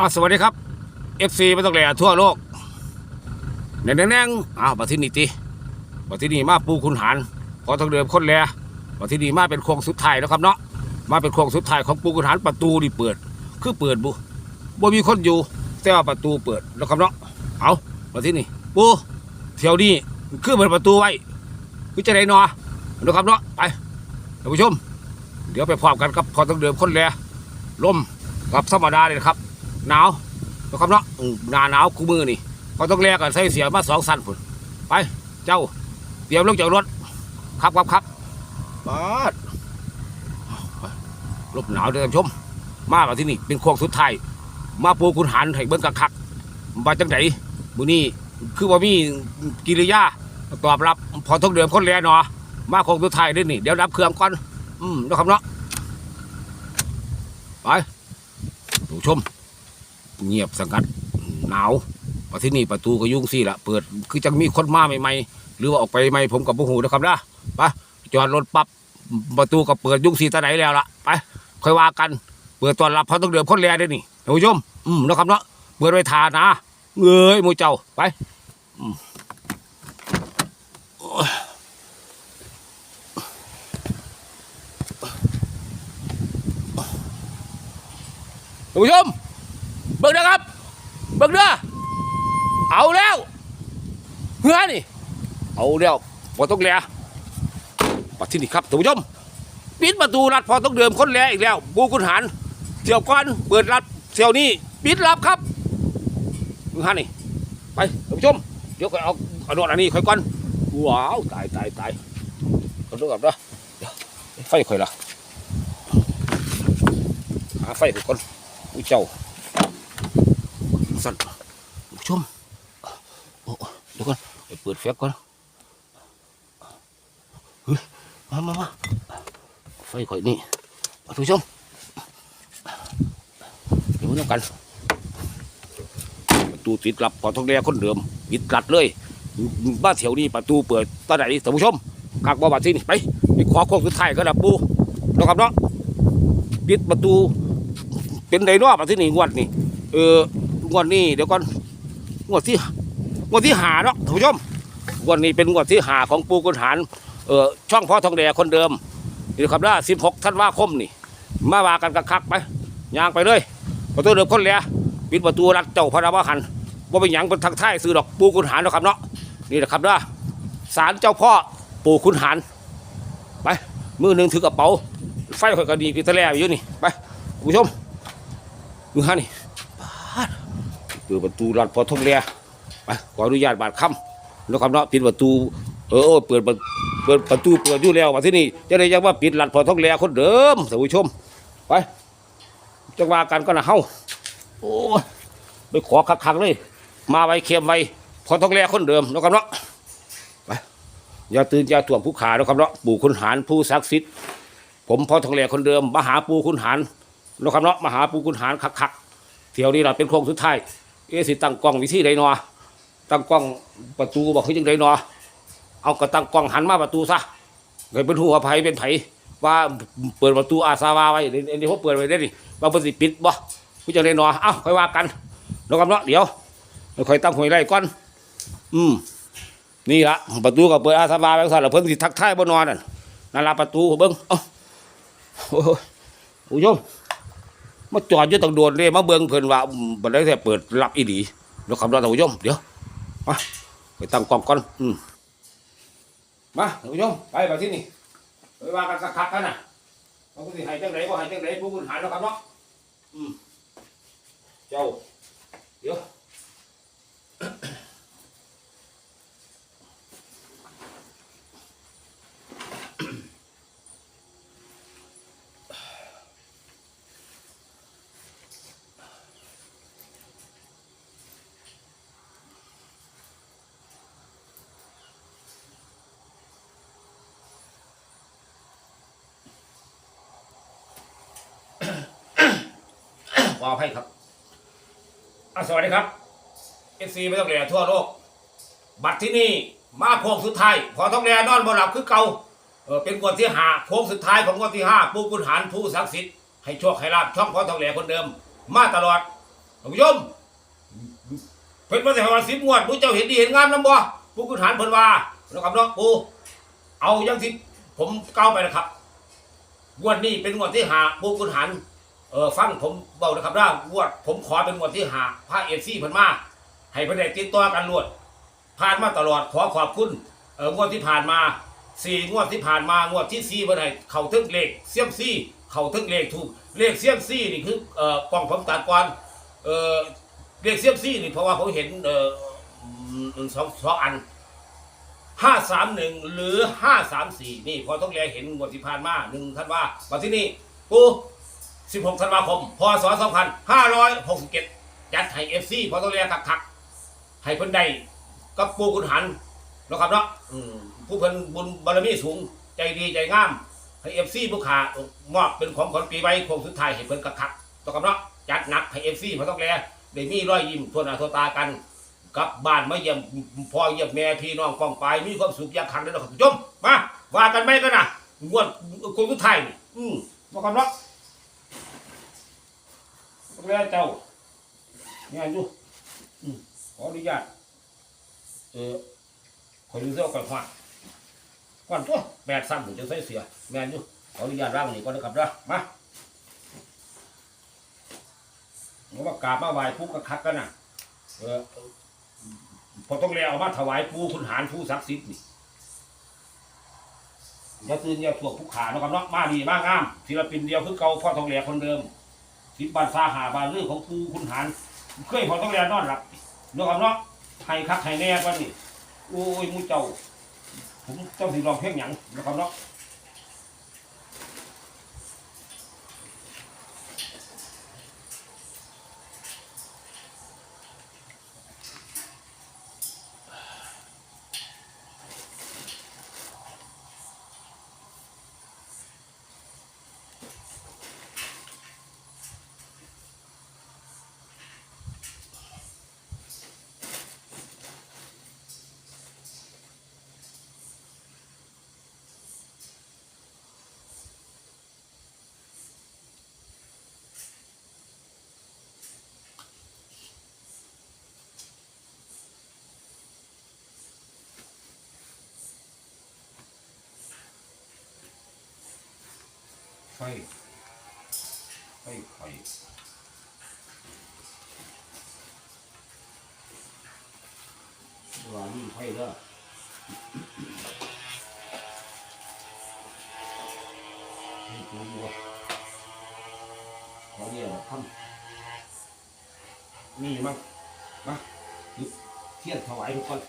อะสวัสดีครับ FC ไม่ต้องแหล่ทั่วโลกแน่งแน่งอ้าวมาที่นี่ติมาที่นี่มาปูคุณหารพอทางเดิมคนแหล่มาที่นี่มาเป็นโค้งสุดท้ายนะครับเนาะมาเป็นโค้งสุดท้ายของปูคุณหารประตูนี่เปิด คือเปิดบุบ่มีคนอยู่แต่ว่าประตูเปิดนะครับเนาะเอามาที่นี่ปูเที่ยวนี้คือเปิดประตูไว้คือจะได้นอนะครับเนาะไปท่านผู้ชม เดี๋ยวไปพร้อมกันกับพอทางเดิมคนแหล่ลมกับธรรมดาเลยครับ หนาวนะครับเนาะหนาหนาวคู่มือนี่เขาต้องแลกกันใส่เสียมาสองสันพุ่นไป เจ้า เตรียมลงจากรถ ครับครับครับบาดลบหนาวเดินชม มากับที่นี่เป็นโค้งสุดท้ายมาปูคุณหันให้เบิ้งกักคักมาจังไหนมือนี้คือว่ามีกิริยาตอบรับพอต้องเดิมคนแลเนาะมาโค้งสุดท้ายด้วยนี่เดี๋ยวรับเครื่องก่อน อืมนะครับเนาะไปดูชม เงียบสงัดหนาวมาที่นี่ประตูก็ยุ่งซี่ละเปิดคือจังมีคนมาใหม่ๆหรือว่าออกไปใหม่ผมกับผู้หูนะครับนะไปจอดรถปั๊บประตูก็เปิดยุ่งซี่ตาไหนแล้วล่ะไปค่อยว่ากันเปิดตอนรับเพราะต้องเดือดคนแร่ด้วยนี่ท่านผู้ชมอืมนะครับเนาะเปิดไว้ทานะเงยมูเจ้าไปโอ้ยท่านผู้ชม เบิ่งนะครับ เบิ่งเด้อเอาแล้วเฮือนี่ เอาแล้วพอต้องแลปัดที่นี่ครับท่านผู้ชมปิดประตูรัดพอต้องเดิมคนแลอีกแล้วบูกุนหารเที่ยวก่อนเปิดรัดเที่ยวนี้ปิดรับครับเฮือนี่ไปท่านผู้ชมเดี๋ยวค่อยเอาเอาโนดอันนี้ค่อยก่อนว้าวตายตายตายเอาดูกับเด้อไฟค่อยละหาไฟก่อนอุ้ยเจ้า สั่นผู้ชมโอ้เดี๋ยวก่อนเปิดแฟลชก่อนเฮ้ยมามามาไฟข่อยนี่มาผู้ชมเดี๋ยวน้ำกันประตูติดลับพอท้องแดงคนเดิมปิดกลัดเลยบ้านแถวนี้ประตูเปิดตอนไหนท่านผู้ชมกักบ่บาดที่นี่ไปไปขอโค้งสุดท้ายก็ดับปูนะครับเนาะปิดประตูเป็นไดโนอมาที่นี่งวดนี่เออ งวดนี้เดี๋ยวก่อนงวดที่งวดที่หาเนาะท่านผู้ชมงวดนี้เป็นงวดที่หาของปูกุนหารเออช่องพ่อทองแดงคนเดิมนี่ครับล่าสิบหกธันวาคมนี่ มาว่ากันกักคักไปย่างไปเลยประตูเดิมคนแหลปิดประตูรัดเจ้าพระนามหันว่าเป็นหยังเป็นทางท้ายซื้อดอกปูกุนหารนะครับเนาะนี่แหละครับล่าศาลเจ้าพ่อปูกุนหารไปมือหนึ่งถือกระเป๋า ไฟข่อยก็ดีพิทะเลอยู่นี่ไปคุณผู้ชมดูฮะนี่ ปิดประตูรัดพอทงเรียไปขออนุญาตบาดคำแล้วคำเนาะปิดประตู เออเปิดเปิดประตูเปิดอยู่แล้วมาที่นี่จะได้ยังว่าปิดรัดพอทงเรียคนเดิมท่านผู้ชมไปจังว่ากันก็นะเฮาโอ้ไปขอคักๆเลย มาไว้เค็มไว้พอทงเรียคนเดิมแล้วคำเนาะไปอย่าตื่นอย่าถ่วงผู้ขาแล้วคำเนาะปู่คุณหารผู้ศักดิ์สิทธิ์ผมพอทองเรียคนเดิมมาหาปู่คุณหารแล้วคำเนาะมาหาปู่คุณหารคักๆเที่ยวนี้เราเป็นโค้งสุดท้าย เอสิตั้งกล้องวิธีใดหนอตั้งกล้องประตูบอกคือจังใดหนอเอากระตั้งกล้องหันมาประตูซะเคยเป็นหัวไผเป็นไผว่าเปิดประตูอาซาวาไว้เดี๋ยวนี้เขาเปิดไว้ได้ดิว่าเปิดสิปิดบ่คือจังใดหนอเอ้าค่อยว่ากันแล้วกันเนาะเดี๋ยวค่อยตั้งหวยไร่ก่อนอืมนี่ละประตูก็เปิดอาซาวาไว้ซะแล้วเพิ่นสิทักทายบ่นอนนั่นนั่นละประตูเบิ่งเอ้าโอ้โหผู้ชม มาจอดอยู่ตังโดนเลยมาเบิ่งเพิ่นว่าบันไดแท้เปิดรับอีหลีแล้วคำรอท่านผู้ชมเดี๋ยวมาไปตั้งกล้องก่อนอืมมาท่านผู้ชมไปไปที่นี่ไปว่ากันสักคักกันนะว่าคุณสิให้จังไดบ่ให้จังไรผู้คุณหายแล้วครับเนาะอืมเจ้าเดี๋ยว ขออภัยครับอะสวัสดีครับเอซีไม่ต้องเหลือทั่วโลก บัตรที่นี่มาโค้งสุดท้ายพอต้องแลนอนบ่หลับคือเก่าเออเป็นงวดที่หาโค้งสุดท้ายของงวดที่ห้าปูกุญหารผู้ศักดิ์สิทธิ์ให้โชคให้ลาบช่องพอทองแหลคนเดิม มาตลอดท่านผู้ชมเพิ่นมาแต่วันสิบงวดผู้เจ้าเห็นดีเห็นงามนำบ่ผู้คุณฐานเพิ่นว่านะครับเนาะปูเอาย่างที่ผมเก้าไปนะครับงวดนี้เป็นงวดที่หาผู้คุณฐาน เออฟังผมเบานะครับร่างวด ผมขอเป็นงวดที่หาผ้าเอฟซีเพิ่มาให้เพิ่นได้ติดตัวกันรวดผ่านมาตลอดขอขอบคุณเอองวดที่ผ่านมาสี่งวดที่ผ่านมางวดที่สี่เพิ่นให้เข่าทึกเลขเสียมซี่เข่าทึกเลขถูกเลขเสียมซี่นี่คือเอ่อกล่องผมตัดก่อนเออเลขเสียมซี่นี่เพราะว่าผมเห็นเออสองสองอันห้าสามหนึ่งหรือห้าสามสี่นี่พอทุกงแลเห็นงวดที่ผ่านมาหนึ่งท่านว่ามาที่นี่กู 16 ธันวาคม พศ 2567 จัดให้เอฟซีพอตัเรียกักคักให้เพิ่นใดกับปูคุณหันเนาะครับเนาะอืมผู้เพิ่นบุญบารมีสูงใจดีใจงาม ให้เอฟซีผู้ขามอบเป็นของขวัญปีใหม่คงสุดท้ายให้เพิ่นกักคักเนาะครับเนาะจัดหนักให้เอฟซีพอต้องแลได้มีรอยยิ้มทวนหน้าทวนตากันกับบ้านมาเยี่ยมพ่อเยี่ยมแม่พี่น้องกองไปมีความสุขอย่างคังเล้นะครับจมมาว่ากันไหมกันนะงวดคงสุกไทยนี่อืมบอกกับเนาะ แลเจ้าเนี่ยอยู่ขออนุญาตเออคอยดูเสื้อก่อนขวานก่อนตัวแบกซ้ำถึงจะใส่เสียแมนอยู่ขออนุญาตร่างนี่ก่อนนะครับนะมาเอามากราบมาไหว้ผู้กระคักกันนะเออพอต้องแล้วเอามาถวายปูคุณหารผู้ศักดิ์สิทธิ์นี่อย่าตื่นอย่าถ่วงผู้ขานะครับเนาะมาดีมากงามศิลปินเดียวคือเก่าพ่อทองแหลคนเดิม สิบบานซาหาบานเรื่องของปูคุณหารเคยพอต้องเรียนนอนหลับนะครับเนาะไห้คักไห้แน่ป่ะนี่โอ้ยมูเจ้า ผมเจ้าสิลองเพ่งหยังนะครับเนาะ ไฟไฟไฟว่านี่ไฟเด้อนี่ตัววัวขอเรียกทำนี่มั้งมาหยุดเทียนถวายทุกคน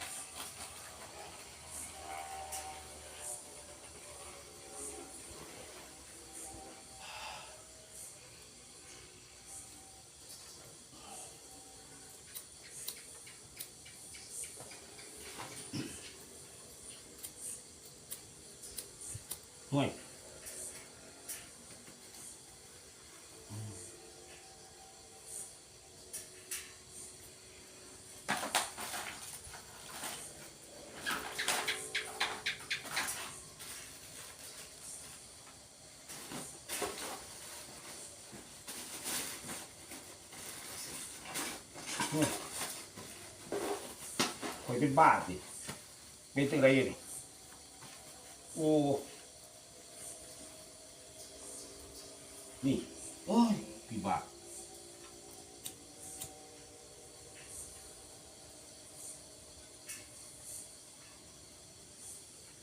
คอยเป็นบ้าสิเป็นจังไรนี่โอ้นี่โอ้ยพี่บ้า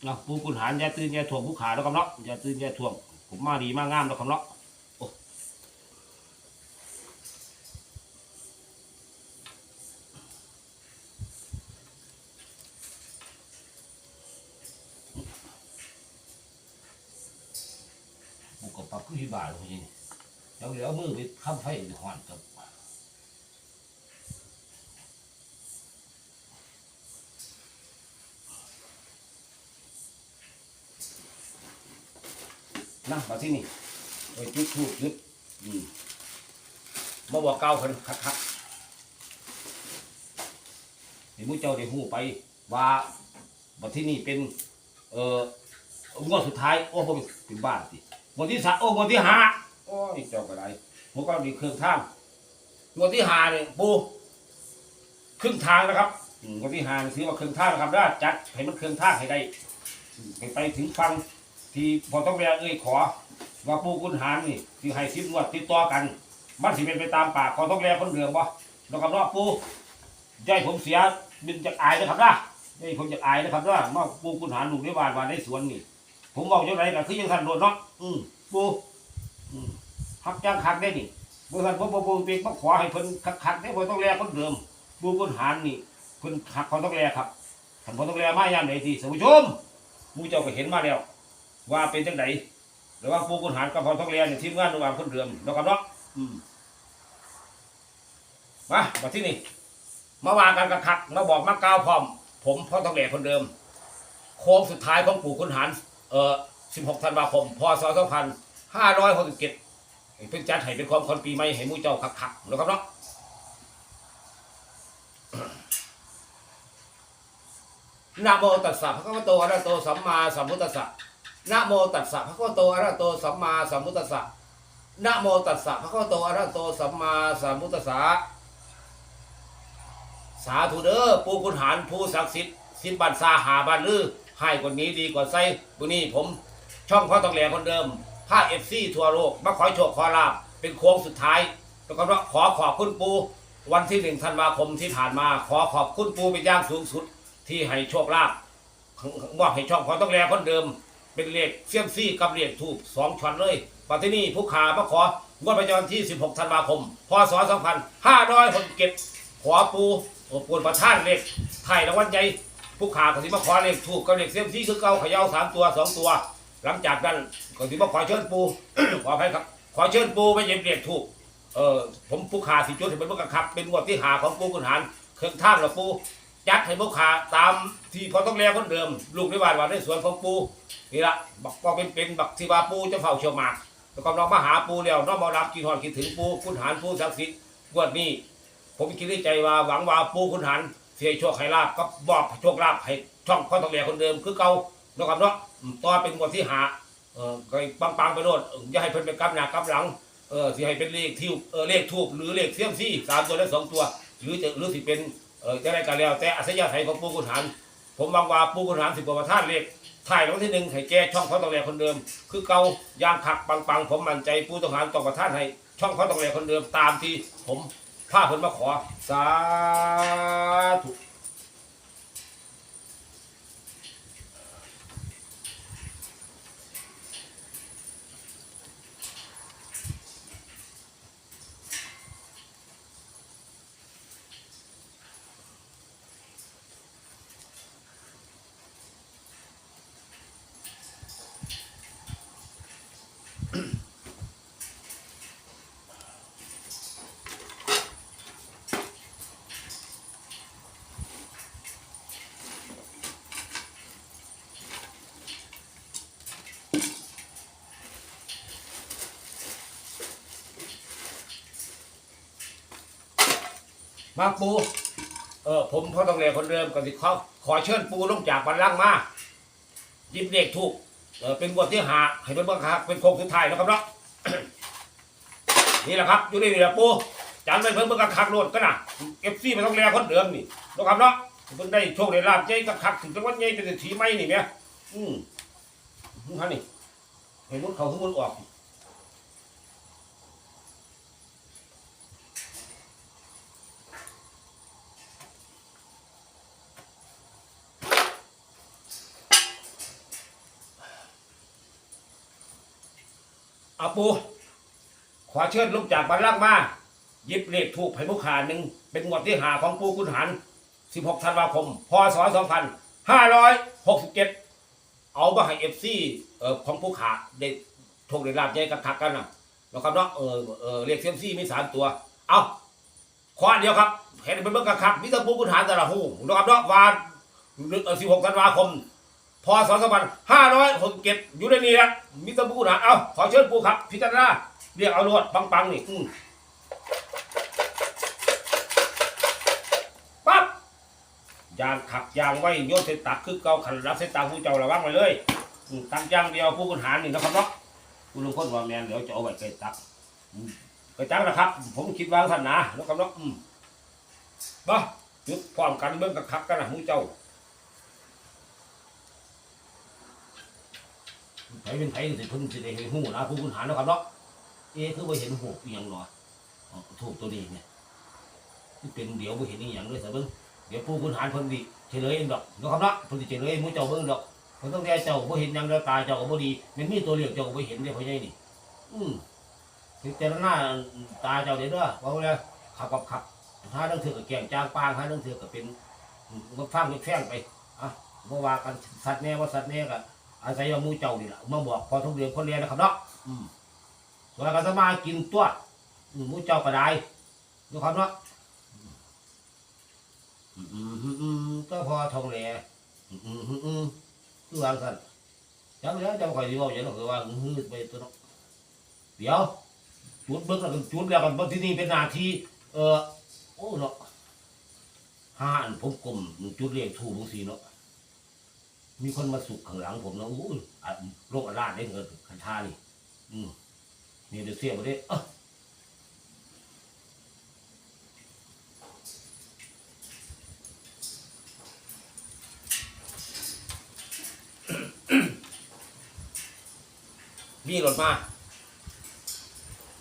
เนาะปูกุนหารอย่าตื่นยาถ่วงผู้ขาแล้วครับเนาะยาตื่นยาถ่วงผมมาดีมากงามแล้วครับเนาะโอ้บุกกับปับคือพี่บ้าเลยนี่เดี๋ยวเดี๋ยวเอามือไปค้ำไฟหอนกับนะมาที่นี่ไปจุดทูบจุดอืมมาบอกเก้าคนคักคักๆให้หมูเจ้าได้หูไป ว่าบัดที่นี่เป็น เอ่องวดสุดท้าย โอ้ผมเป็นบ้านสิงวดที่สามโอ้งวดที่ห้า โอ้ยเจ้าก็ได้ผมก็ดีเครื่องท่ามงวดที่หาเนี่ยปูครึ่งทางนะครับอืมงวดที่หาเนี่ยถือว่าครึ่องทางนะครับได้จัดให้มันเครึ่องทางให้ได้อืมให้ไปถึงฟังที่พอต้องแวะเอ้ยขอ ว่าปูกุนหารนี่ที่ให้สิบงวดติดต่อกัน มันสิเป็นไปตามปากพอต้องแวะคนเดิมบ่นะครับเนาะปูใจผมเสียบินจากอายนะครับนะใจผมจากอายนะครับนะมาปูกุนหารลูกในบ้านบานในสวนนี่ ผมบอกอย่างไรก็คือยังทันโดนเนาะอืมปู หักจ้างคักได้นี่บริษัทผมบ่บ่เปีกมาขอให้เพิ่นคักๆได้บ่ต้องแลคนเดิมบูกุนหารนี่เพิ่นคักเขาต้องแลครับท่านบ่ต้องแลมายามใดที่ท่านผู้ชมมู่เจ้าก็เห็นมาแล้ว ว่าเป็นจังไดระหว่างปูกุนหารกับพอต้องแลเนี่ยทีมงานระหว่างคนเดิมเนาะครับเนาะมามาที่นี่มาว่ากันกับคักมาบอกมากล่าวพร้อม ผมพอต้องแลคนเดิม โค้งสุดท้ายของปู่ขุนหารเอ่อ16ธันวาคมพศ 2567เพิ่งจัดให้เป็นความคนปีใหม่ให้มู่เจ้าคักๆนะครับเนาะนะโมตัสสะพระคัมภโตอะระหะโตสัมมาสัมพุทธัสสะนะโมตัสสะพระคัมภโตอะระหะโตสัมมาสัมพุทธัสสะนะโมตัสสะพระคัมภโตอะระหะโตสัมมาสัมพุทธัสสะสาธุเด้อปู่คุณหารผู้ศักดิ์สิทธิ์สิทธิ์บันซาหาบันลือให้กว่านี้ดีกว่าไส้บุนี้ผม ช่องพ่อตองแหลคนเดิม ผ้าเอฟซีทั่วโลกมาขอโชคขอลาบเป็นโค้งสุดท้ายแล้วก็ขอขอบคุณปูวันที่หนึ่งธันวาคมที่ผ่านมา ขอขอบคุณปูเป็นอย่างสูงสุดที่ให้โชคลาภมอบให้ช่องพ่อต้องแหลคนเดิม เป็นเลขเซียมซี่กับเลขถูกสองช็อตเลยปัจจุบันผู้ขามาของวดประจำวันที่ 16 ธันวาคม พศ 2567ขอปูอบปูนประท่านเลขไทยรางวัลใหญ่ผู้ขาก็สิมาขอเลขถูกกับเลขเซียมซี่คือเก่าขย่าสามตัวสองตัว หลังจากนั้นก็ถือว่าขอเชิญปู ขออภัยครับ ขอเชิญปูไปเย็บเรียกถูกเออผมผู้ขาสิจุดให้เป็นพวกขับ เป็นงวดที่หาของปูกุนหารเครื่องท่านละปูจัดให้ผู้ขาตามที่พอต้องแลคนเดิม ลูกในบ้านว่าในสวนของปูนี่ละบักปอเป็นเป็นบักที่ว่าปูจะเฝ้าเชียวหมากแล้วก็น้องมาหาปูแล้วน้องมารับกินหอนคิดถึงปูกุนหารปูศักดิ์สิทธิ์งวดนี้ ผมคิดในใจว่าหวังว่าปูกุนหารเสียโชคให้ลาบก็บอกโชคลาภให้ช่องพอต้องแลคนเดิมคือเก่า นาะครับเนาะต่อเป็นงวดที่หาเออก็ปังปังๆไปโลดเอย่าให้เพิ่นไปกลับหน้ากลับหลังเออสิให้เป็นเลขทิวเออเลขทูบหรือเลขเสียมซี่สามตัวและสองตัว หรือจะหรือสิเป็นเออจะได้กันแล้วแต่อัศยาไทยของปู่กุนหารผมหวังว่าปู่กุนหารสิบประทานเลขถ่ายรางวัลที่หนึ่งให้แก้ช่องเขาตองแลคนเดิม คือเก่ายางขักปังๆ ผมมั่นใจปู่ต้องหารตองประทานให้ช่องเขาตองแลคนเดิมตามที่ผมพาเพิ่นมาขอสาธุ มาปูเออผมพ่อต้องแลคนเดิมก็สิขอขอเชิญปูลงจากบันลังก์มาหยิบเลขถูกเออเป็นบทที่หาให้เป็นเบื้องครับเป็นโค้งสุดท้ายนะครับเนาะ นี่แหละครับอยู่ในนี่แหละปูจานเป็นเพิ่งเบิ่งกระคักโลดกันนะเอฟซีมันต้องแลคนเดิมนี่นะครับเนาะเพิ่งได้โชคได้ลาบใจกระคักถึงจังหวัดใหญ่เป็นเศรษฐีไหมนี่แม่อืมนี่ฮะนี่เห็นมุดเขาขึ้นมุดออก อาปูขอเชิญลูกจากบันลักมาหยิบเลขถูกให้มุขาหนึ่งเป็นงวดที่หาของปูกุนหัน 16 ธันวาคม พศ 2567 เอามาให้เอฟซีเอ่อของผู้ขาได้โชคได้ลาบใจกันคักกันนะนะครับเนาะเออเออเลขเซียมซี่มีสามตัว เอาขออันเดียวครับเห็นเป็นเบิ่งกันคักมิตรปูกุนหันแต่ละหูนะครับเนาะวาน16 ธันวาคม พศ2567อยู่ในนี้ละมิตรปูนหันเอาขอเชิญปูครับ พิจารณาเรียกเอารวดปังๆนี่ปั๊บยางขับยางไว้โยนเสตักคือเกาขันรับเสตาผู้เจ้าระวังไว้เลยตั้งยางเดียวผู้คุณหารนี่นะครับเนาะผู้ลงคนว่าแมนเดี๋ยวจะเอาไว้ใส่ตักอืมก็จังนะครับ ผมคิดว่าท่านนะแล้วครับเนาะมบ่จุดพร้อมกันเบิ่งกคักกันนะหมูเจ้า ไผเป็นไผสิเพิ่นสิได้เห็นหูนะผู้คุณหารนะครับเนาะเอ๊ะคือบ่เห็นหูอีหยังหรออ๋อถูกตัวนี้เนี่ยที่เป็นเดี๋ยวบ่เห็นอีหยังเลยซะเบิ่งเดี๋ยวผู้คุณหารเพิ่นสิเฉลยเองดอกนะครับเนาะเพิ่นสิเฉลยให้หมูเจ้าเบิ่งดอกเพิ่นต้องแก้เจ้าบ่เห็นหยังแล้วตาเจ้าก็บ่ดีมันมีตัวเลือกเจ้าก็บ่เห็นเด้พ่อใหญ่นี่ อืมพิจารณาตาเจ้าเด้อเด้อว่าเลยขับกับขับถ้าเรื่องเถือกกับแกงจางปางถ้าเรื่องเถือกับเป็นมันฟังมันแฝงไปอะเมื่อว่ากันสัตว์แน่ว่าสัตว์แน่ก็ อาศัยว่าหมูเจ้านี่แหละมาบอกพอทุกเดือนคนเรียนนะครับเนาะอืมส่วนกันจะมากินตัวอืมหมูเจ้าก็ได้ดูครับเนาะอืมอืมอืมอืมก็พอทองแหล่อืมอืมอืมอืมคือวางสันจำแล้วจำคอยดีว่าอย่างนั้นคือว่าฮืดไปตัวเนาะเดี๋ยวจุดเบิ้งแล้วกันจุดแล้วกันบางที่นี่เป็นหนาทีเออโอ้เนาะห้าอันผมกลมจุดเรียกถูกบางสีเนาะ มีคนมาสุกข้างหลังผมนะอู้ยอะโรคอาลาดได้เงินคันชานี่ อืมนี่เดี๋ยวเสียบไปได้เออมีรถมา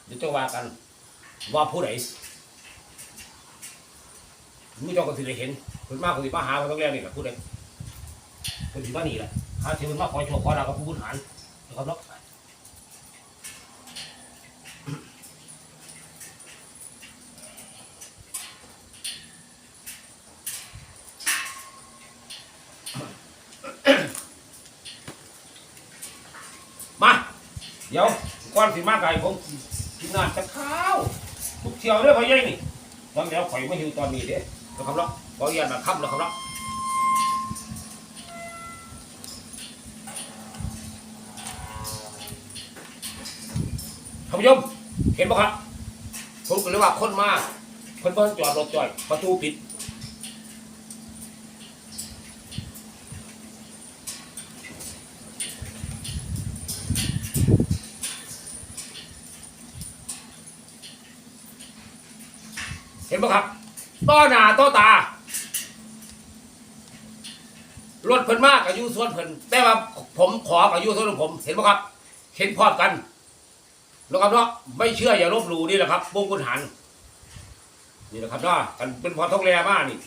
เดี๋ยวจะว่ากัน ว่าผู้ใดมีเจ้าก็สิได้เห็นคนมากคนสิมาหาคนต้องเรียกนี่แหละผู้ใด คนสิมานี่แหละข้าเชื่อมันมาขอโชคขอลากับผู้บุญหารนะครับเนาะมาเดี๋ยวก่อนสิมาไก่ผมกินน้ำจะข้าวทุกเที่ยวเด้อพ่อใหญ่นี่ตอนแล้วข่อยไมาหิวตอนนี้เด้นะครับเนาะขออนุญาตมาค่ำนะครับเนาะานผู้ชมเห็นปะครับผมก็เลยว่าคนมาคนเพิ่นจอดรถจอดประตูปิดเห็นปะครับต้อหนาต้อตารถเพิ่นมากอายุส่วนเพิ่นแต่ว่าผมขออายุส่วนของผม เห็นปะครับ เห็นพร้อมกัน นะครับเนาะไม่เชื่ออย่าลบหลู่นี่แหละครับวงคุณหันนี่แหละครับเนาะกันเป็นพอท้องแรมากนี่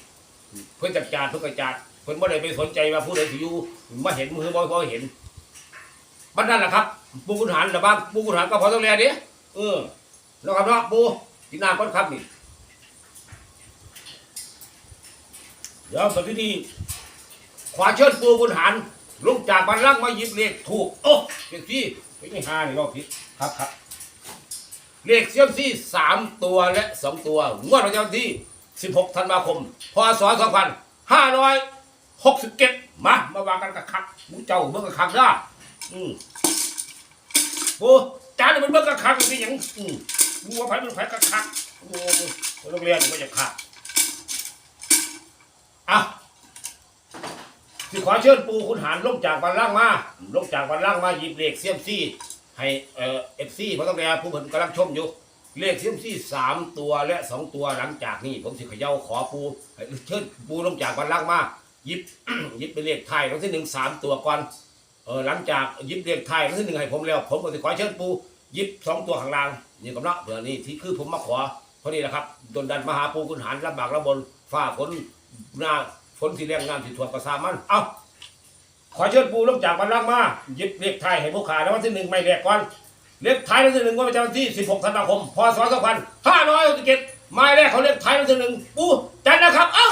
เพื่อนจัดการเพื่อนกระจาดเพื่อนไม่ได้ไปสนใจว่าผู้ใดสิอยู่มาเห็นมือบ่บ่เห็นบ้านนั่นแหละครับปูคุณหันระบ้างปูคุณหันก็พอท้องแรเนี้ยเออแล้วครับเนาะปูกินน้ำก้อนครับนี่เดี๋ยวสักทีนี้ขวาเชิญปูบุญหันลุกจากบันลังก์มาหยิบเลขถูกโอ้เลขที่ไม่ใช่ห้านี่รอบผิดครับครับ เลขเซียมซี่สามตัวและสองตัวงวดวันที่สิบหกธันวาคม พศสองพันห้าร้อยหกสิบเจ็ดมามาวางกันกับคักมูเจ้าเบิ่งกับคักได้อืมปูจานนี่มันเบิ่งกับคักนี่หยังอืมบัวไผ่มันไผ่กับคักโอ้โหโรงเรียนมันจะคักอะที่ขอเชิญปูคุณหารลงจากบันล่างมาลงจากบันล่างมาหยิบเลขเซียมซี่ ให้เอ่ออฟซีเพราะต้องแรผู้เพิ่นกำลังชมอยู่ เลขเซียมซี่สามตัวและสองตัวหลังจากนี้ ผมสิเขย่าขอปูให้เชิญปูลงจากบันล่างมาหยิบ หยิบเป็นเลขไทยรางวัลที่หนึ่งสามตัวก่อนเออหลังจากหยิบเลขไทยรางวัลที่หนึ่งให้ผมแล้ว ผมก็สิขอเชิญปูหยิบสองตัวข้างล่างนี่กำลังเผื่อนี่ที่คือผมมาขอเพราะนี่แหละครับดนดันมหาปูคุณหารลำบากลำบนฝ่าฝนหน้าฝนที่แรงงามที่ถั่วประสามัน เอา ขอเชิญปูลงจากบันลังก์มาหยิบเลขไทยให้ผู้ขายในวันที่หนึ่งไม่แรกก่อนเลขไทยในวันที่หนึ่งวดประจำวันที่สิบหกธันวาคมพศ2567หมายแรกเขาเลขไทยในวันที่หนึ่งปูจัดนะครับเอ้า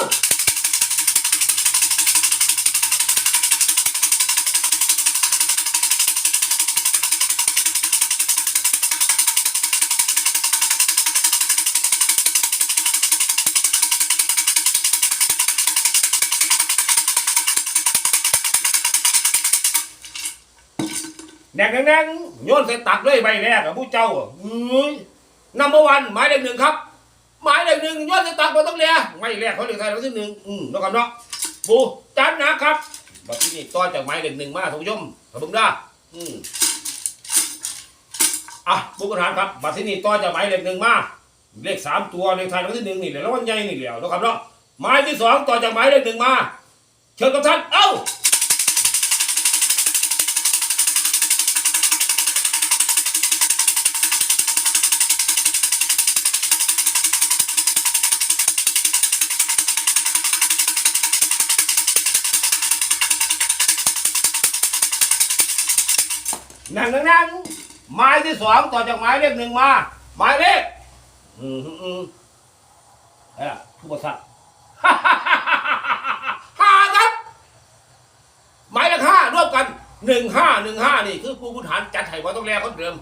แดงแดงๆโยนใส่ตักเลยใบแรกอะผู้เจ้าอะเอ้ยนัมเบอร์วันหมายเลขหนึ่งครับ หมายเลขหนึ่งโยนใส่ตักบนต้องเลียไม่แรกเขาเลขไทยแล้วที่หนึ่งอืมแล้วกันเนาะปูจันนะครับบัดนี่ต่อจากหมายเลขหนึ่งมาท่านผู้ชมถ้าเบิ่งได้อืมอะบุกทหารครับบัตรที่นี่ต่อจากหมายเลขหนึ่งมาเลขสามตัวเลขไทายราที่หนึ่งนี่แหละแล้ววันใหญ่นี่แหละนะครับเนาะหมายที่สองต่อจากหมายเลขหนึ่งมา เชิญกับท่านเอ้า นั่งนั่งนั่งหมายที่สองต่อจากหมายเลขหนึ่งมาหมายเลขอืมอืมอืมเอ้ยผู้ประสาทห้าครับหมายเลขห้ารวมกันหนึ่งห้าหนึ่งห้านี่คือผู้คุณฐานจัดไห้ไว้ต้องแลคนเดิม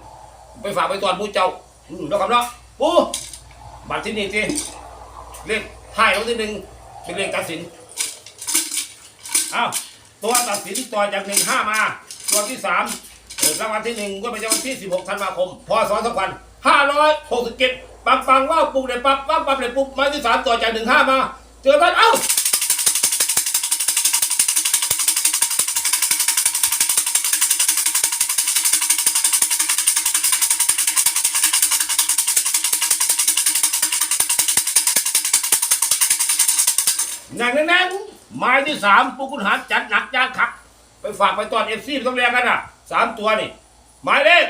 ไปฝากไปตอนผู้เจ้าอืมแล้วครับเนาะผู้บัตรที่นี่สิเลขท้ายรางวัลที่หนึ่งเป็นเลขตัดสินเอ้าตัวตัดสินต่อจากหนึ่งห้ามา ตัวที่สาม เปิดรางวัลที่หนึ่งก็เป็นวันที่ 16 ธันวาคม พศ 2567 ปังปังว่าปุกเด็ดปับว่าปั๊บเด็ดปุกไม้ที่สามต่อจากหนึ่งห้ามา เจอกันเอ้านั่งนั่นั่งไม้ที่สามปุกคุณหาจัดหนักยางขัก ไปฝากไปตอนเอฟซีต้องเรียกกันอะ สามตัวนี่หมายเลข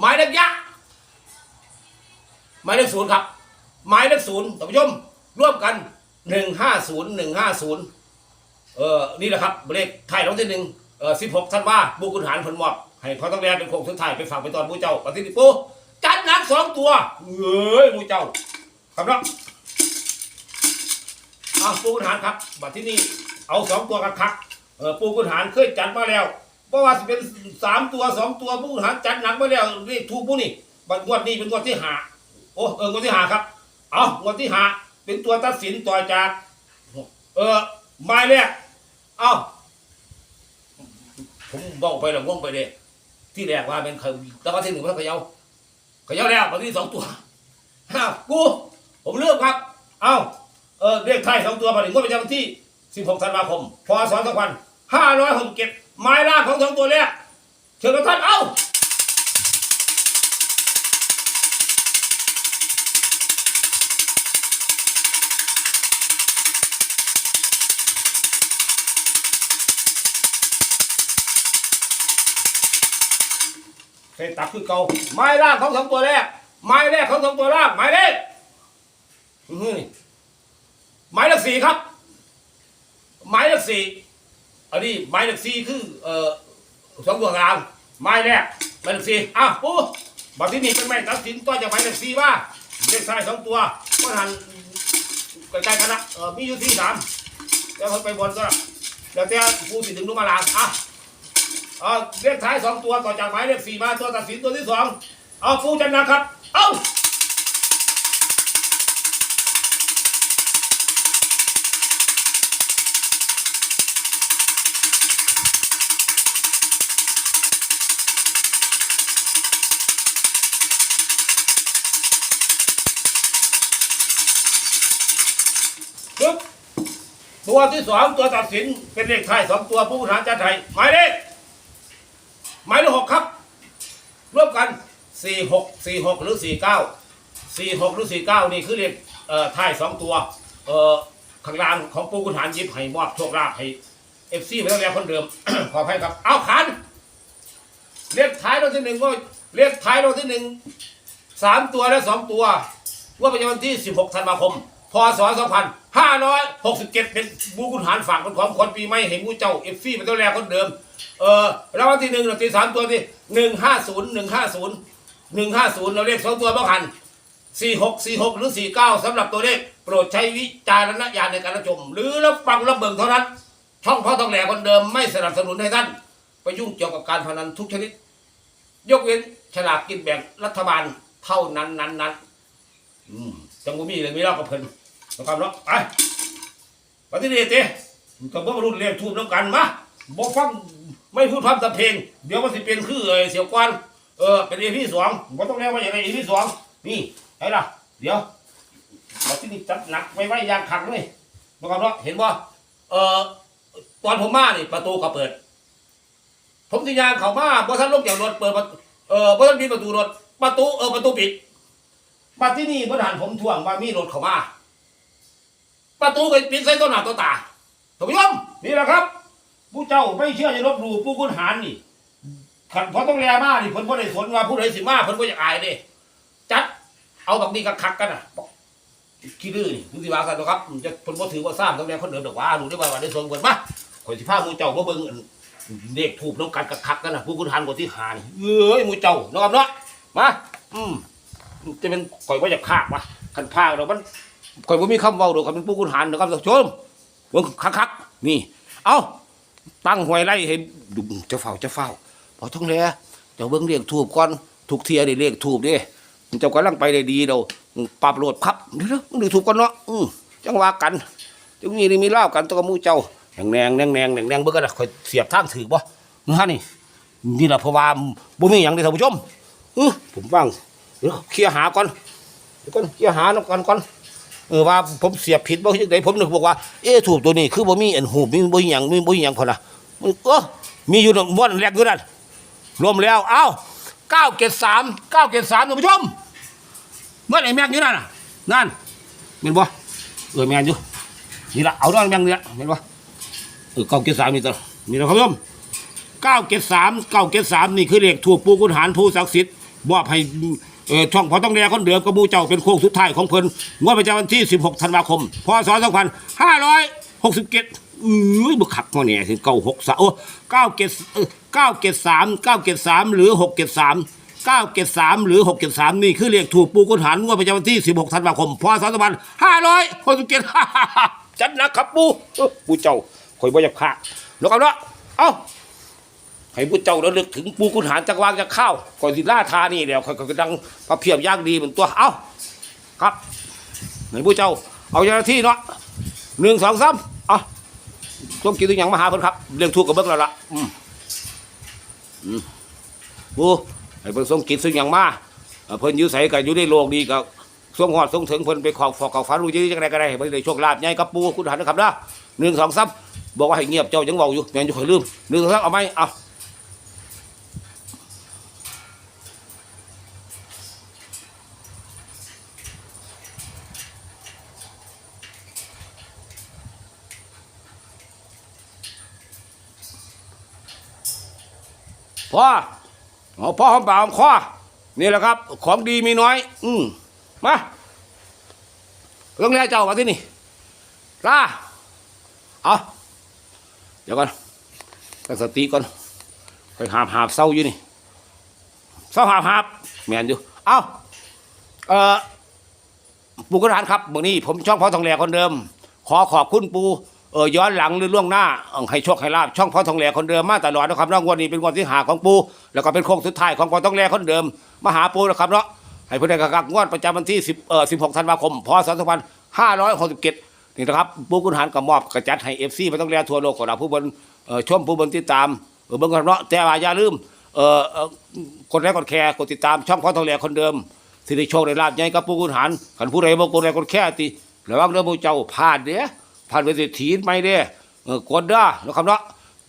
หมายเลขยักษ์หมายเลขศูนย์ครับหมายเลขศูนย์ท่านผู้ชมร่วมกันหนึ่งห้าศูนย์หนึ่งห้าศูนย์เออนี่แหละครับเลขไทยรางวัลที่หนึ่งเออสิบหกธันว่าบุกุลหารผลมอบให้เขาต้องแลเป็นโคงสุดท้ายไปฝากไปตอนผู้เจ้าปฏิทินปูจัดหนักสองตัวเอ้ยผู้เจ้าครับเนาะอะปูกุลหารครับบัดที่นี่เอาสองตัวกันคัก เออปูกุนหารเคยจัดมาแล้วเพราะว่าสิเป็นสามตัวสองตัวปูกุนหารจัดหนักมาแล้วเรียกถูกผู้นี่บัดงวดนี้เป็นงวดที่หาโอ้เอองวดที่หาครับ เอางวดที่หาเป็นตัวตัดสินต่อจากเออหมายแรกเอาผมบอกไปแล้วง่วงไปเลยที่แรกว่าเป็นเคยแล้วก็ที่หนึ่งมันเขยาเขยาแล้วมาที่สองตัวอ้าวกูผมเลือกครับ เอาเออเลขไทยสองตัวมาถึงงวดประจำวันที่ 16ธันวาคมพศ2567หมายล่าของสองตัวแรกเชิญทุกท่านเอ้าเสร็จตับคือเก่าหมายล่าของสองตัวแรกหมายแรกของสองตัวล่างหมายเลขอื้อหือนี่หมายเลขสี่ครับ หมายเลขสี่อันนี้หมายเลขสี่คือเอ่อสองตัวกลางหมายแรกหมายเลขสี่อ้าวปูบัตรที่นี่เป็นไม่ตัดสินก็จะหมายเลขสี่ว่าเลขท้ายสองตัวก็หันใกล้ๆกันละเออมีอยู่ที่สามแล้วเขาไปบนก็แล้วแต่ผู้สิถึงรู้มาลางอะเออเลขท้ายสองตัวต่อจากหมายเลขสี่มาตัวตัดสินตัวที่สองเอาฟูจันนะครับ เอ้า ตัวที่สองตัวตัดสินเป็นเลขไทยสองตัวผู้บริหารจัดไทยหมายเลขหมายเลขหกครับร่วมกันสี่หกสี่หกหรือสี่เก้าสี่หกหรือสี่เก้านี่คือเลขเอ่อไทยสองตัวเอ่อข้างล่างของผู้บริหารยิบให้มอบโชคลาภให้เอฟซีไปแล้วคนเดิม ขออภัยครับ เอาขันเลขท้ายรางวัลที่หนึ่งก็เลขท้ายรางวัลที่หนึ่งสามตัวและสองตัวว่าประจำวันที่16ธันวาคมพศสองพัน 2567เจ็ดเป็นบูกุนหารฝากเป็นของคนปีใหม่เห็นมูเจ้าเอฟซีเป็นตัวแรกคนเดิม เออรางวัลที่หนึ่งรางวัลที่สามตัวที่หนึ่งห้าศูนย์หนึ่งห้าศูนย์หนึ่งห้าศูนย์เราเรียกสองตัวบ้างหันสี่หกสี่หกหรือสี่เก้าสำหรับตัวเลขโปรดใช้วิจารณญาณในการรับชม หรือรับฟังรับเบิ่งเท่านั้น ช่องพ่อทองแหลคนเดิมไม่สนับสนุนให้ท่าน ไปยุ่งเกี่ยวกับการพนันทุกชนิด ยกเว้นฉลากกินแบ่งรัฐบาลเท่านั้นนั้นนั้นจังบ่มีเลยมีเล่ากับเพิ่น นะครับเนาะไปปฏิเดชเต้ต้องบ่มารุ่นเรียกทูบน้ำกันมาบ่ฟังไม่พูดพร่ำทำเพลง เดี๋ยวมันสิเป็นคือเออเสียวกวนเออเป็นเอพี่สองบ่ต้องเรียกว่าอย่างไรเอพี่สองนี่ไอ้ล่ะ เดี๋ยวบัดที่นี่จัดหนักไว้ไว้อยางขังเลยนะครับเนาะเห็นบ่เออตอนผมมานี่ประตูก็เปิด ผมสิยางเขามาบ่ทันลงจากรถเปิดประตูเออบ่ทันปิดประตูรถประตูเออประตูปิดบัดที่นี่บ่ทันผมทวงว่ามีรถเข้ามา ประตูก็ปิดใส่ต้นหน้าต้นตาท่านผู้ชมนี่แหละครับ ผู้เจ้าไม่เชื่อจะลบหลู่ผู้คุณหารนี่ขันพอต้องแลมานี่เพิ่นบ่ได้สนว่าผู้ใดสิมาเพิ่นบ่อยากอายเด้จัดเอาแบบนี้คักๆกันน่ะขี้ดื้อนี่มึงสิว่ากันเนาะครับจะเพิ่นบ่ถือว่าซ่ามต้องแลคนเดิมดอกว่าหนูได้ว่าว่าได้สนเพิ่นมาข่อยสิพาหมู่เจ้ามาเบิ่งอันเลขถูกน้องกันคักๆกันน่ะผู้คุณหารกว่าที่หานี่เอ้ยหมู่เจ้าเนาะครับเนาะมาอืมจะเป็นข่อยบ่อยากคากว่ะคันพากดอกมัน ข่อยบ่มีคำเว้าดอกคันเป็นผู้คุณหารดอครับท่านผู้ชมเบิ่งคักๆนี่ เอ้าตั้งหวยไล่เห็นดุเจ้าเฝ้าเจ้าเฝ้าพอท้องแลเจ้าเบิ้งเรียกถูกก่อนถูกเทียได้เรียกถูกเด้เจ้ากำลังไปได้ดีเดาปรับโหลดครับเดี๋ยวมึงดูถูกก่อนเนาะอือจังว่ากันจังมีนี่มีเล่ากันตัวมูเจ้าแหงแนงแนงแนงแนงแนงเบิ่งกันคอยเสียบทางถือบ่มึงฮะนี่นี่แหละเพราะว่าบ่มีหยังเด้ท่านผู้ชมอือผมว่างเดี๋ยวเคลียร์หาก่อนเดี๋ยวก่อนเคลียร์หานำกันก่อน เออว่าผมเสียบผิดบ่จังไดผมนึกบอกว่า เอ๊ะถูกตัวนี้คือบ่มีอันหูมีบ่มีหยังมีบ่มีหยังพอนะมันก็มีอยู่ม่วนแรกอยู่นั่นรวมแล้วเอ้า973 973ท่านผู้ชมเมื่อไอ้แม็กอยู่นั่นน่ะนั่นแม่นบ่เออแม่นอยู่นี่ละเอาดอนแม่งเนี่ยแม่นบ่เออ973นี่ตัวนี่ละครับผู้ชม973 973นี่คือเลขถูกปูกุณหารผู้ศักดิ์สิทธิ์มอบให้ เออช่องพอต้องแดคนเดิมกับหมูเจ้าเป็นโค้งสุดท้ายของเพิ่นงวดประจำวันที่ 16 ธันวาคม พศ 2567เอ้ยบุขับมาเนี่ยถึง963โอ้9เกตเออ9เกต3 9เกต3หรือ6เกต3 9เกต3หรือ6เกต3นี่คือเลขถูกปูกุนหารงวดประจำวันที่ 16 ธันวาคม พศ 2567จัดหนักครับปูปูเจ้าคอยบ่อยากขาแล้วกันเนาะเอ้า ให้ผู้เจ้าระลึกถึงปูกุนหารจักรวางจะเข้าก่อนสิล่าทานี่เดี๋ยวค่อยดังพระเพียบย่างดีเหมือนตัวเอ้าครับให้ผู้เจ้า เอาเจ้าหน้าที่เนาะหนึ่งสองสามเอาต้องกินตัวอย่างมาหาเพิ่นครับเรื่องทุกข์กับเบิ้งแล้วล่ะอืมอืมปูให้เพิ่นส่งกินส่งอย่างมาเอ่อเพิ่นอยู่ใส่กันอยู่ในโลกนี้ก็ส่งหอดส่งถึงเพิ่นไปขอบฟอกขอบฝันรู้ยี่จังไดก็ได้ให้เพิ่นได้โชคลาภใหญ่กับปูคุณหันนะครับนะหนึ่งสองสามบอกว่าให้เงียบเจ้ายังเว้าอยู่แม่นอยู่ค่อยลืมหนึ่งสองสามเอาไหมเอา พ่อเอาพ่อหอมปากหอมคอนี่แหละครับ ของดีมีน้อย อืมมาเรื่องแรกเจ้ามาที่นี่ลาเอาเดี๋ยวก่อนตั้งสติก่อนไปหาบหาบเศร้าอยู่นี่เศร้าหาบหาบแมนอยู่ เอาเอ่อปูกระดานครับเมื่อนี้ผมช่องพ่อทองแหลคนเดิม ขอขอบคุณปู เออย้อนหลังหรือล่วงหน้าเอิ่มให้โชคให้ลาบช่องพ่อทองแหลคนเดิมมาตลอดนะครับน้องวันนี้เป็นวันที่หาของปูแล้วก็เป็นโค้งสุดท้ายของพ่อทองแหลคนเดิมมาหาปูนะครับเนาะให้เพื่อนได้กระกักงวดประจำวันที่10เอ่อ16ธันวาคมพศ2567นี่นะครับปูกุนหารก็มอบกระจัดให้ FC พ่อทองแหลทั่วโลกของเราผู้บนเอ่อชมผู้บนติดตามเออเบิ่งกันเนาะแต่ว่าอย่าลืมเอ่อเอ่อกดไลค์กดแชร์กดติดตามช่องพ่อทองแหลคนเดิมสิได้โชคได้ลาบใหญ่กับปูกุนหารคันผู้ใดบ่กดไลค์กดแชร์ติระวังเด้อหมู่เจ้าพลาดเด้อ ผ่านไปสิถีนไม่ได้เออกดด้นะครับเนาะ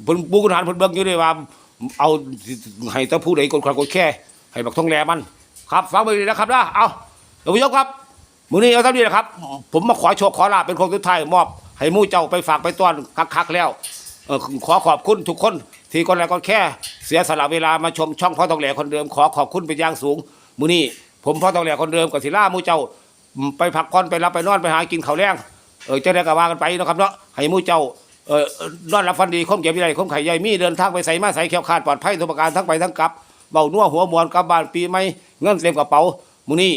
เพิ่นปูกุนหารเพิ่นเบิ่งอยู่ได้ว่า เอาให้ตาผู้ใดกดใครกดแค่ให้บักทองแหลมัน ครับฟังไปเลยนะครับนะเอาเดี๋ยวผู้ชมครับมื้อนี้เอาเท่านี้แหละครับ ผมมาขอโชคขอลาบเป็นคนสุดท้ายมอบ ให้หมู่เจ้าไปฝากไปต้อนคักๆแล้วเออขอขอบคุณทุกคน ที่คนแรกก็แค่ เสียสละเวลามาชมช่องพ่อทองแหลคนเดิมขอขอบคุณเป็นอย่างสูงมื้อนี้ผมพ่อทองแหลคนเดิมกับศิลาหมู่เจ้าไปพักผ่อนไปรับไปนอนไปหากินข้าวแรง เออเจะได้ก็ว่ากันไปนะครับเนาะให้มู่เจ้าเออเอ่อนอนรับฟันดีข้มเก็บวิไลข้มไข่ใหญ่มีเดินทางไปใส่มาใส่เขียวขาดปลอดภัยทุกประการทั้งไปทั้งกลับเบานัวหัวมวนกลับบ้านปีใหม่เงินเต็มกระเป๋ามื้อนี้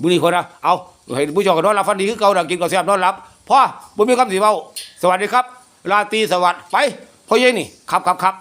มื้อนี้คนนะเอาให้ผู้ชมก็นอนรับฟันดีคือเก่าดังกินก็แซ่บนอนรับพ่อบ่มีคำสิเว้าสวัสดีครับราตรีสวัสดิ์ไปพ่อเย็นนี่ครับครับครับ